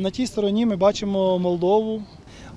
На тій стороні ми бачимо Молдову,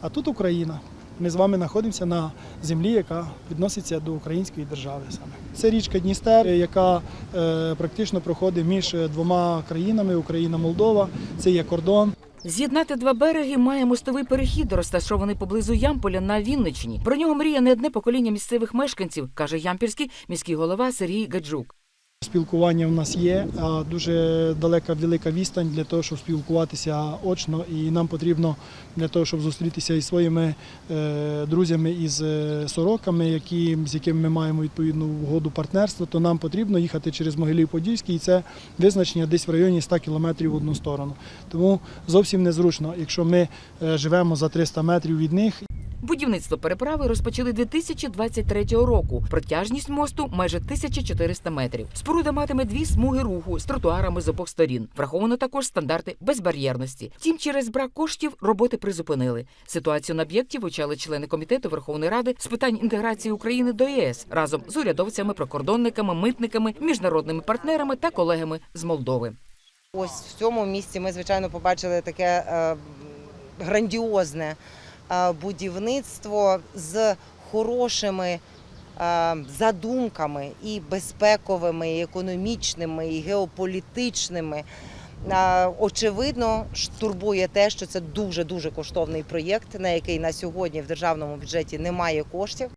а тут Україна. Ми з вами знаходимося на землі, яка відноситься до української держави саме. Це річка Дністер, яка е, практично проходить між двома країнами Україна-Молдова. Це є кордон. З'єднати два береги має мостовий перехід, розташований поблизу Ямполя на Вінниччині. Про нього мріє не одне покоління місцевих мешканців, каже ямпільський міський голова Сергій Гаджук. Спілкування в нас є, а дуже далека велика відстань для того, щоб спілкуватися очно. І нам потрібно для того, щоб зустрітися із своїми е, друзями із е, сороками, які, з якими ми маємо відповідну угоду партнерства, то нам потрібно їхати через Могилів-Подільський, і це визначення десь в районі 100 кілометрів в одну сторону. Тому зовсім незручно, якщо ми е, живемо за 300 метрів від них. Будівництво переправи розпочали 2023 року. Протяжність мосту майже 1400 метрів. Споруда матиме дві смуги руху з тротуарами з обох сторін. Враховано також стандарти безбар'єрності. Втім, через брак коштів роботи призупинили. Ситуацію на об'єкті вивчали члени комітету Верховної Ради з питань інтеграції України до ЄС разом з урядовцями, прикордонниками, митниками, міжнародними партнерами та колегами з Молдови. Ось в цьому місці ми, звичайно, побачили таке е, грандіозне будівництво з хорошими е, задумками і безпековими, і економічними, і геополітичними. Е, Очевидно, турбує те, що це дуже дуже коштовний проєкт, на який на сьогодні в державному бюджеті немає коштів.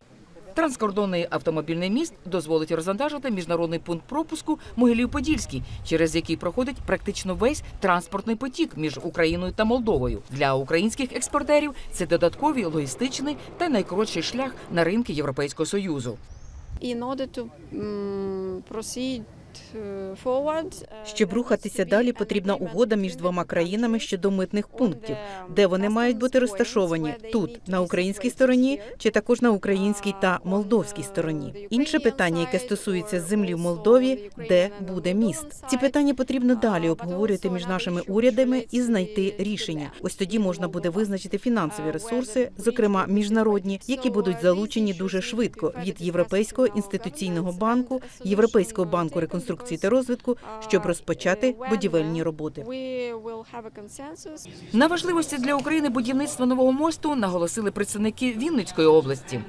Транскордонний автомобільний міст дозволить розвантажити міжнародний пункт пропуску Могилів-Подільський, через який проходить практично весь транспортний потік між Україною та Молдовою. Для українських експортерів це додатковий логістичний та найкоротший шлях на ринки Європейського союзу. in order to Щоб рухатися далі, потрібна угода між двома країнами щодо митних пунктів, де вони мають бути розташовані тут, на українській стороні, чи також на українській та молдовській стороні. Інше питання, яке стосується землі в Молдові, де буде міст. Ці питання потрібно далі обговорювати між нашими урядами і знайти рішення. Ось тоді можна буде визначити фінансові ресурси, зокрема міжнародні, які будуть залучені дуже швидко від Європейського інституційного банку, Європейського банку реконструкції та розвитку, щоб розпочати будівельні роботи. На важливості для України будівництва нового мосту наголосили представники Вінницької області.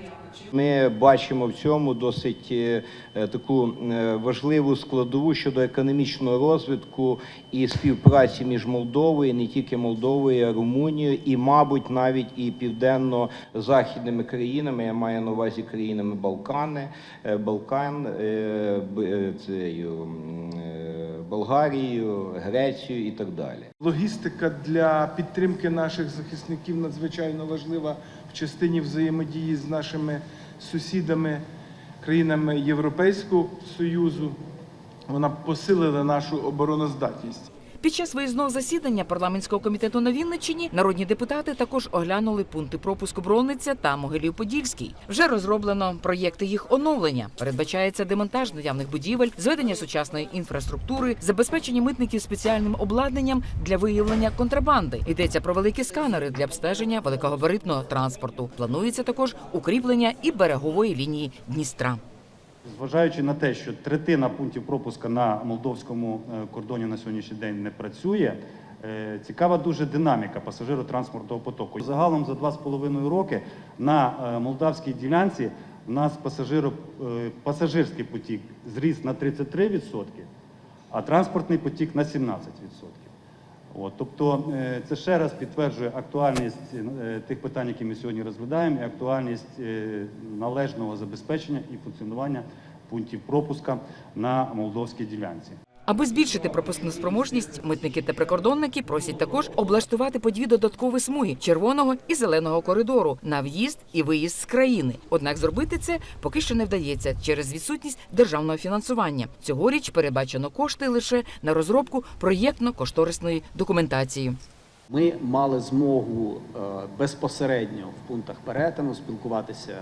Ми бачимо в цьому досить е, е, таку е, важливу складову щодо економічного розвитку і співпраці між Молдовою, не тільки Молдовою, а Румунією, і, мабуть, навіть і південно-західними країнами. Я маю на увазі країнами Балкани, Балкан, м, е, Болгарією, Грецією і так далі. Логістика для підтримки наших захисників надзвичайно важлива в частині взаємодії з нашими сусідами, країнами Європейського Союзу. Вона посилила нашу обороноздатність. Під час виїзного засідання парламентського комітету на Вінниччині народні депутати також оглянули пункти пропуску Бронниця та Могилів-Подільський. Вже розроблено проєкти їх оновлення. Передбачається демонтаж наявних будівель, зведення сучасної інфраструктури, забезпечення митників спеціальним обладнанням для виявлення контрабанди. Йдеться про великі сканери для обстеження великогабаритного транспорту. Планується також укріплення і берегової лінії Дністра. Зважаючи на те, що третина пунктів пропуска на молдовському е, кордоні на сьогоднішній день не працює, е, цікава дуже динаміка пасажиротранспортного потоку. Загалом за два з половиною роки на е, молдавській ділянці у нас пасажирський потік зріс на 33%, а транспортний потік на 17%. От, тобто е, це ще раз підтверджує актуальність е, тих питань, які ми сьогодні розглядаємо, і актуальність е, належного забезпечення і функціонування пунктів пропуска на молдовській ділянці. Аби збільшити пропускну спроможність, митники та прикордонники просять також облаштувати по дві додаткові смуги червоного і зеленого коридору на в'їзд і виїзд з країни. Однак зробити це поки що не вдається через відсутність державного фінансування. Цьогоріч передбачено кошти лише на розробку проєктно-кошторисної документації. Ми мали змогу е, безпосередньо в пунктах перетину спілкуватися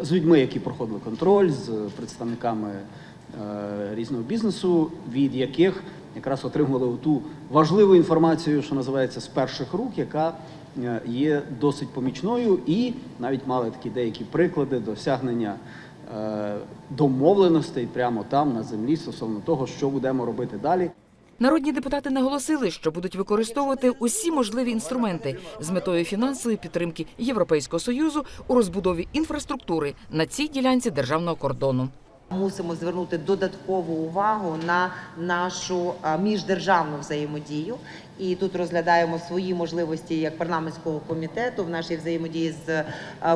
з людьми, які проходили контроль, з представниками різного бізнесу, від яких якраз отримували ту важливу інформацію, що називається з перших рук, яка е, є досить помічною, і навіть мали такі деякі приклади досягнення е, домовленостей прямо там на землі стосовно того, що будемо робити далі. Народні депутати наголосили, що будуть використовувати усі можливі інструменти з метою фінансової підтримки Європейського союзу у розбудові інфраструктури на цій ділянці державного кордону. Мусимо звернути додаткову увагу на нашу міждержавну взаємодію. І тут розглядаємо свої можливості як парламентського комітету в нашій взаємодії з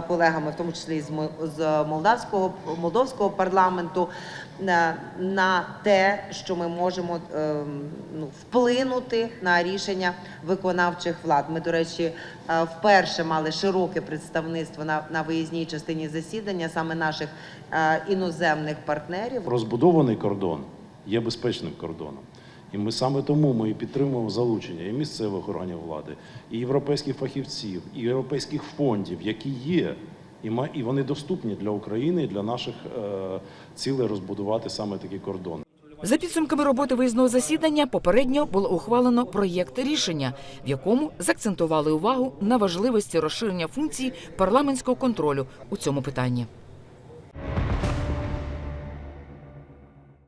колегами, в тому числі з Мо- з молдавського молдовського парламенту, на, на те, що ми можемо ем, ну, вплинути на рішення виконавчих влад. Ми, до речі, е, вперше мали широке представництво на, на виїзній частині засідання саме наших е, іноземних партнерів. розбудований кордон є безпечним кордоном. І ми саме тому ми і підтримуємо залучення і місцевих органів влади, і європейських фахівців, і європейських фондів, які є, і вони доступні для України і для наших е, цілей розбудувати саме такі кордони. За підсумками роботи виїзного засідання попередньо було ухвалено проєкт рішення, в якому заакцентували увагу на важливості розширення функцій парламентського контролю у цьому питанні.